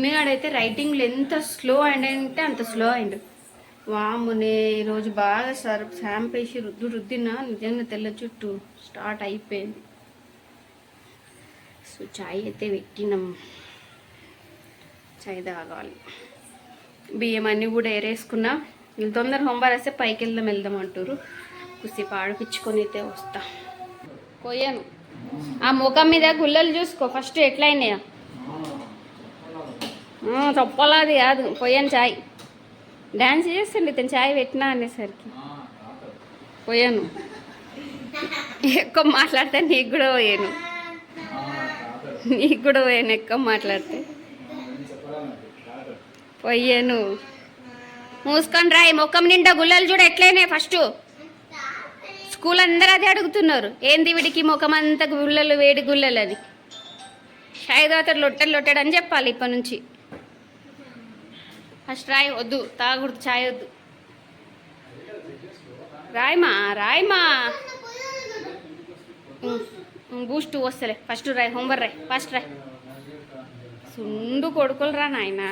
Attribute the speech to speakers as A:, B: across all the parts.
A: మిన్నగాడైతే రైటింగ్లు ఎంత slow and అంటే అంత స్లో అయిండు వామునే ఈరోజు బాగా సర్ శాంపేసి రుద్దు రుద్దిన నిజంగా తెల్ల చుట్టూ స్టార్ట్ అయిపోయింది. సో చాయ్ అయితే పెట్టినాం. చాయ్ తాగాలి. బియ్యం అన్నీ కూడా ఏరేసుకున్నా. వీళ్ళు తొందర హోంవర్క్ వస్తే పైకి వెళ్దాం వెళ్దాం అంటారు కుసేపు ఆడిపించుకొని అయితే వస్తా. పోయాను. ఆ ముఖం మీద గుల్లలు చూసుకో ఫస్ట్ ఎట్లయినాయా. చప్పలాది కాదు పోయాను చాయ్. డ్యాన్స్ చేస్తుండే ఇతను చాయ్ పెట్టినా అనేసరికి. పోయాను. ఎక్కువ మాట్లాడితే నీకు కూడా పోయాను. నీకు కూడా పోయాను ఎక్కువ మాట్లాడితే. పోయాను. మూసుకొని రాయి ముఖం నిండా గుల్లలు చూడ ఎట్లయినా ఫస్ట్. స్కూల్ అందరూ అదే అడుగుతున్నారు. ఏంది వీడికి ముఖం అంతా గుల్లలు వేడి గుల్లలు అది? చాయ్ తాగుతాడు లొట్టలు లొట్టాడు అని చెప్పాలి ఇప్పటి నుంచి. ఫస్ట్ రాయి వద్దు తాగకూడదు చాయ్ వద్దు. రాయమా రాయమా బూస్ట్ వస్తలే. ఫస్ట్ రాయ్ హోంవర్ రాయ్ ఫస్ట్ రాయ్. సుండు కొడుకులు రా నాయనా.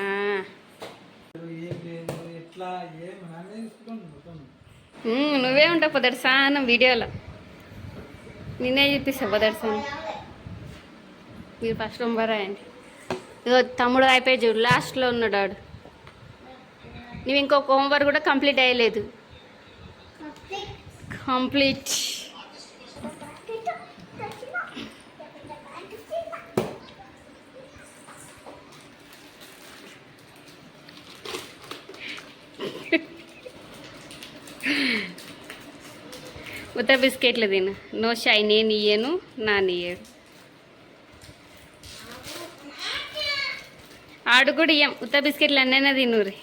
A: నువ్వే ఉంటావు పొదటి సాన వీడియోలో. నిన్నే చూపిస్తా పొదటి సానం. మీరు ఫస్ట్ హోంవర్ రాయండి. ఇదో తమ్ముడు అయిపోయి చూడు లాస్ట్లో ఉన్నాడు ఆడు. నువ్వు ఇంకొక హోంవర్క్ కూడా కంప్లీట్ అయ్యలేదు. కంప్లీట్ ఉత్త బిస్కెట్లు తిను. నో షై నేను ఇయ్యను నా ఇయ్యడు ఆడు కూడా ఇయ్యం. ఉత్త బిస్కెట్లు అన్నైనా తినురి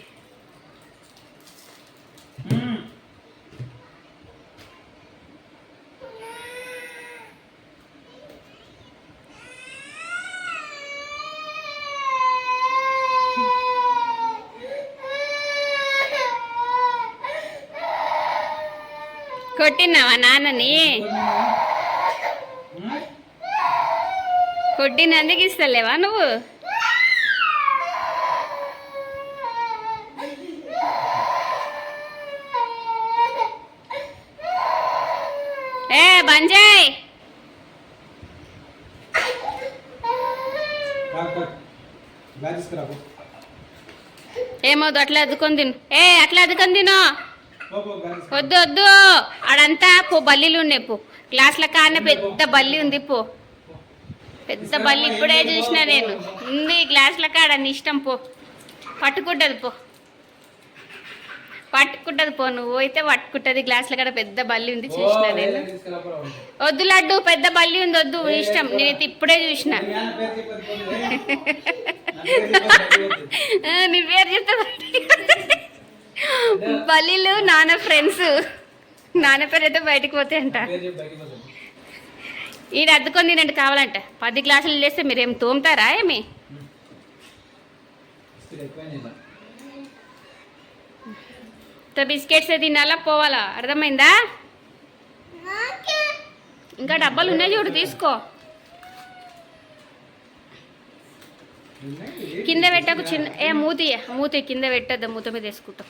A: కొట్టినావా నాన్నని? కొట్టినందుకు ఇస్తలేవా నువ్వు? ఏ బంజాయ్. ఏమవుదు అట్లా అద్దుకొని తిను. ఏ అట్లా అద్దుకొని తిను. వద్దు వద్దు. ఆడంతా పో బల్లీలు ఉన్నాయి పో. గ్లాసుల కాన పెద్ద బల్లి ఉంది పో. పెద్ద బల్లి ఇప్పుడే చూసిన నేను. ఉంది గ్లాసుల కాడ నీ ఇష్టం పో. పట్టుకుంటుంది పో. పట్టుకుంటుంది పో. నువ్వు అయితే పట్టుకుంటుంది గ్లాసుల కాడ పెద్ద బల్లి ఉంది చూసిన నేను. వద్దు లడ్డు పెద్ద బల్లి ఉంది వద్దు ఇష్టం. నేనైతే ఇప్పుడే చూసిన.
B: నీ పేరు
A: చెప్తే బల్లీలు నాన్న ఫ్రెండ్స్. నాన్న పేరు అయితే బయటికి పోతే. అంట. ఈయన అద్దుకొని తినండి కావాలంట. పది గ్లాసులు చేస్తే మీరు ఏం తోముతారా ఏమి? బిస్కెట్స్ తినాలా పోవాలా? అర్థమైందా? ఇంకా డబ్బాలు ఉన్నాయి చూడు తీసుకో. కింద పెట్టకు చిన్న ఏ మూతి మూతి కింద పెట్టద్దు మూత మీద వేసుకుంటాం.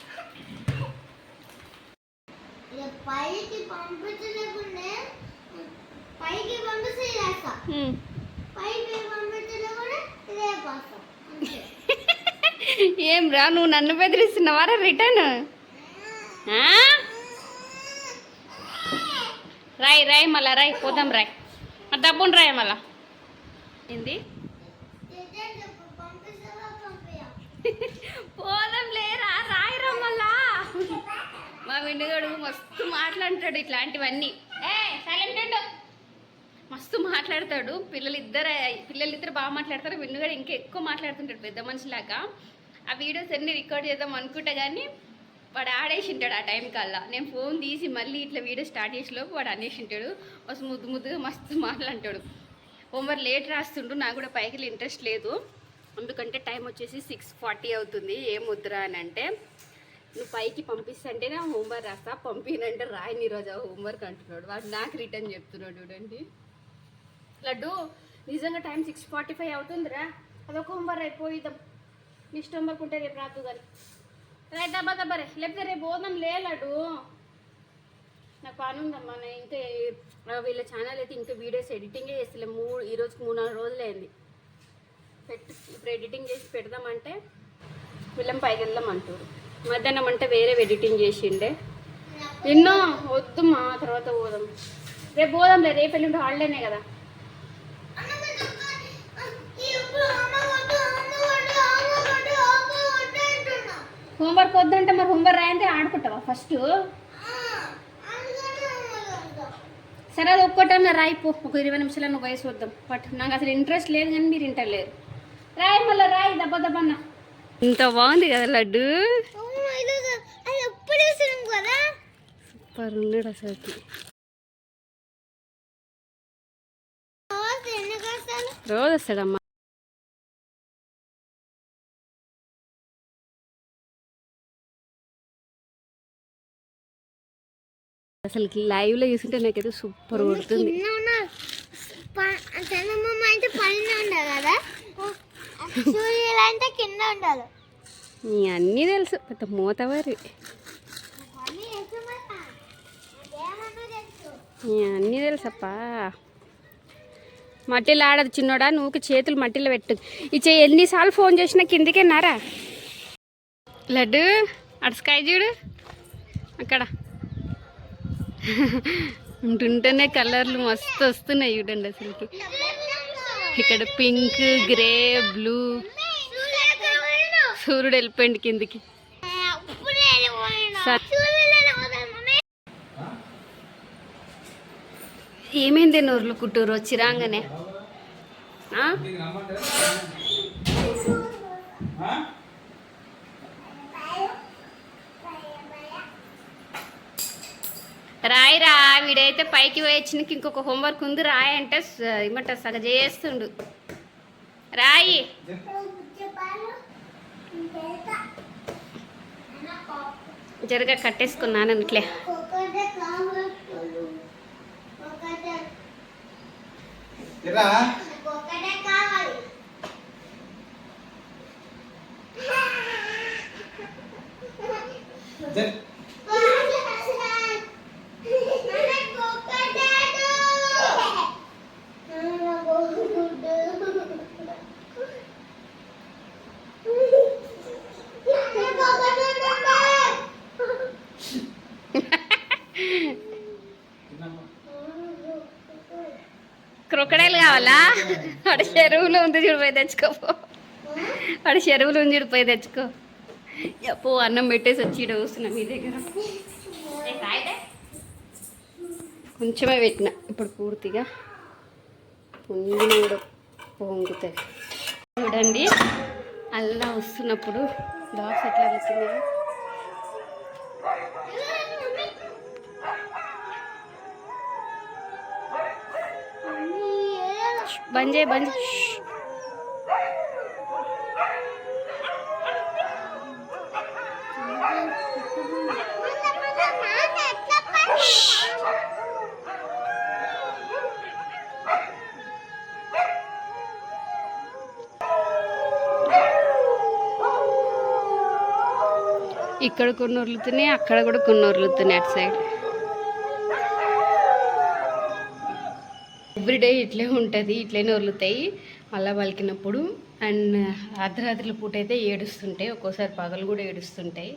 A: ఏం రా నువ్వు నన్ను బెదిరిస్తున్నావారా రిటర్న్? రాయ్ రాయ్ మళ్ళా రాయ్ పోదాం రాయ్. డబ్బును రాయ్ మళ్ళా. ఏంది
C: నిజం చెప్పు పంపిస్తావా పంపియా
A: పోదాం లేరా రాయరా మళ్ళా మా విండుగాడు మస్తు మాట్లాడతాడు ఇట్లాంటివన్నీ. ఏ సైలెంట్ ఉండు. మస్తు మాట్లాడతాడు. పిల్లలు ఇద్దరు పిల్లలు ఇద్దరు బాగా మాట్లాడతారు. విండుగాడు ఇంకా ఎక్కువ మాట్లాడుతుంటాడు పెద్ద మనిషిలాగా. ఆ వీడియోస్ అన్ని రికార్డ్ చేద్దాం అనుకుంటా కానీ వాడు ఆడేసింటాడు ఆ టైం కల్లా. నేను ఫోన్ తీసి మళ్ళీ ఇట్లా వీడియో స్టార్ట్ చేసేలోపు వాడు అనేసింటాడు. మస్తు ముద్దు ముద్దుగా మస్తు మాట్లాంటాడు హోంవర్క్ లేట్ రాస్తుండు. నాకు కూడా పైకి ఇంట్రెస్ట్ లేదు. ఎందుకంటే టైం వచ్చేసి సిక్స్ ఫార్టీ అవుతుంది. ఏం వద్దురా అని అంటే నువ్వు పైకి పంపిస్తుంటే అంటేనే హోంవర్క్ రాస్తా. పంపినంటే రాయని రోజు హోంవర్క్ అంటున్నాడు. వాడు నాకు రిటర్న్ చెప్తున్నాడు చూడండి. లడ్డు నిజంగా టైం సిక్స్ ఫార్టీ ఫైవ్ అవుతుందిరా. అదొక హోంవర్క్ అయిపోయిద్దాం నెక్స్ట్ హోంవర్క్ ఉంటే రేపు రాదు కానీ. రైట్ దబ్బా రే. లేకపోతే రేపు పోదాం లేలాడు నాకు పని ఉందమ్మా నేను ఇంకా వీళ్ళ ఛానల్ అయితే ఇంకా వీడియోస్ ఎడిటింగే చేస్తలే. మూడు ఈ రోజుకి మూడు నాలుగు రోజులు అయింది. పెట్టు ఇప్పుడు ఎడిటింగ్ చేసి పెడదామంటే వీళ్ళం పైకి వెళ్దాం అంటారు మధ్యాహ్నం అంటే వేరే ఎడిటింగ్ చేసిండే. ఎన్నో వద్దు మా తర్వాత పోదాం. రేపు పోదాంలే రేపు ఎల్లుండి హాలిడేనే కదా. హోంవర్క్ వద్దంటే మరి హోంవర్క్ రాయంటే ఆడుకుంటావా ఫస్ట్ సరే అది ఒక్కటన్నా రాయిపో. ఒక ఇరవై నిమిషాలు నువ్వు వయసు వద్దాం. బట్ నాకు అసలు ఇంట్రెస్ట్ లేదు కానీ మీరు ఇంటర్లేరు రాయి మళ్ళీ రాయి దెబ్బ దెబ్బన్న. ఇంత బాగుంది కదా లడ్డు
C: అమ్మ ఇది అది ఎప్పుడు వేసాం కదా
A: సూపర్ ఉన్నాడు అసలు
C: ఎన్ని కష్టాలు
A: రోజు వస్తాడమ్మా. అసలు లైవ్లో చూస్తుంటే నాకైతే సూపర్ కొడుతుంది.
C: అయితే పైన ఉండాలి కదా? సూర్యుడు అంటే కింద ఉండాలి.
A: నీ అన్నీ తెలుసు పెద్ద మూతవారి
C: అన్నీ వేసుకోమన్నా. ఏమన్నా తెలుసు.
A: నీ అన్నీ తెలుసప్పా. మట్టిలో ఆడదు చిన్నోడా నువ్వు చేతులు మట్టిలో పెట్టు. ఇచ్చే ఎన్నిసార్లు ఫోన్ చేసినా కిందికే నారా? లడ్డు అటు స్కై చూడు. అక్కడ. ఉంటుంటేనే కలర్లు మస్తు వస్తున్నాయి చూడండి అసలుకి. ఇక్కడ పింక్ గ్రే బ్లూ.
C: సూర్యుడు
A: వెళ్ళిపోయింది కిందికి
C: ఆ, ఇప్పుడే వెళ్ళిపోయిండు.
A: సరే.
C: సూర్యుడు వెళ్ళిపోతాడు మమ్మీ.
A: ఏమైంది నూర్లు కుట్టూరు? వచ్చి రాగానే
B: రా ఆ?
A: రాయిరా వీడైతే పైకి పోయొచ్చినకి ఇంకొక హోంవర్క్ ఉంది రాయి అంటే ఏమంట సగ చేస్తుండు రాయి. జరగా కట్టేసుకున్నాను ఇట్లే Yalah. Ha? చెరువులో ఉంది చూడిపోయి తెచ్చుకోపో అడ చెరువులో ఉంది చూడిపోయి తెచ్చుకో. పో అన్నం పెట్టేసి వచ్చి ఈడ మీ దగ్గర. కొంచెమే పెట్టిన ఇప్పుడు పూర్తిగా పొంగిన కూడా పొంగుతాయి. చూడండి అల్లా వస్తున్నప్పుడు డాగ్స్ ఎట్లా వెళ్తున్నాయో బంద్ చేయి బంద్ ఇక్కడ కొన్ని వరులుతున్నాయి అక్కడ కూడా కొన్ని వరులుతున్నాయి అటు సైడ్. ఎవ్రీడే ఇట్లే ఉంటుంది ఇట్లనే వదులుతాయి మళ్ళీ పలికినప్పుడు అండ్ అర్ధరాత్రుల పూట అయితే ఏడుస్తుంటాయి ఒక్కోసారి పగలు కూడా ఏడుస్తుంటాయి.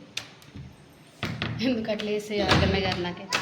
A: ఎందుకు అట్లా వేస్తే అర్థమే కాదు నాకైతే.